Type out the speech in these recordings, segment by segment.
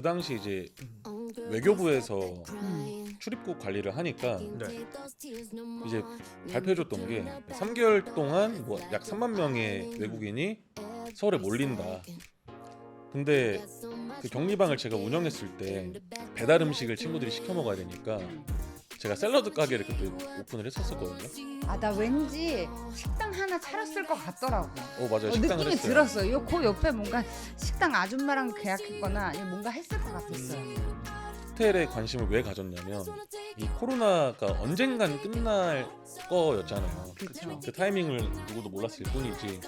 그 당시 이제 외교부에서 음. 출입국 관리를 하니까 네. 이제 발표해줬던 게 3개월 동안 뭐 약 3만 명의 외국인이 서울에 몰린다. 근데 그 격리방을 제가 운영했을 때 배달 음식을 친구들이 시켜 먹어야 되니까 제가 샐러드 가게를 그때 오픈을 했었었거든요. 아 나 왠지 식당 하나 차렸을 것 같더라고. 어 맞아요. 어, 식당을 느낌이 했어요. 들었어. 요, 그 옆에 뭔가 식당 아줌마랑 계약했거나 뭔가 했을 것 같았어요. 음. 호텔에 관심을 왜 가졌냐면 이 코로나가 언젠간 끝날 거였잖아요. 그쵸. 그 타이밍을 누구도 몰랐을 뿐이지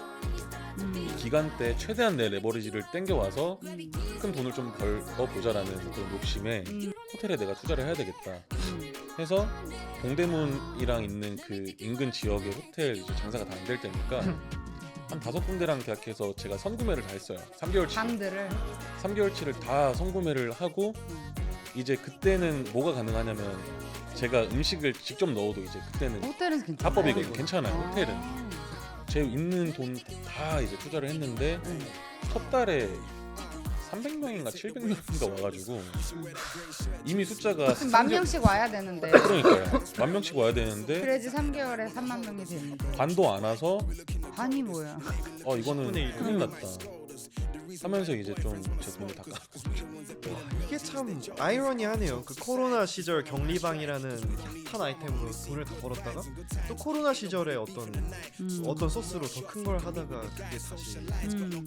음. 기간 때 최대한 내 레버리지를 땡겨와서 음. 큰 돈을 좀 벌어 보자라는 그런 욕심에 음. 호텔에 내가 투자를 해야 되겠다 음. 해서 동대문이랑 있는 그 인근 지역의 호텔 이제 장사가 다 안 될 때니까 한 다섯 군데랑 계약해서 제가 선구매를 다 했어요. 3개월치 방들을 3개월치를 다 선구매를 하고 음. 이제 그때는 뭐가 가능하냐면 제가 음식을 직접 넣어도 이제 그때는 호텔은 괜찮아요. 합법이거든요. 괜찮아요. 아. 호텔은 제 있는 돈 다 이제 투자를 했는데 음. 첫 달에 300명인가 700명인가 와가지고 이미 숫자가 그럼 만 명씩 와야 되는데 그러니까요 만 명씩 와야 되는데 그래야지 3개월에 3만 명이 되는데 반도 안 와서 반이 뭐야? 어 이거는 10분의 1. 큰일 났다 하면서 이제 좀제 돈을 다 까. 이게 참 아이러니하네요. 그 코로나 시절 격리방이라는 핫한 아이템으로 돈을 다 벌었다가 또 코로나 시절에 어떤 음. 어떤 소스로 더 큰 걸 하다가 그게 다시 음.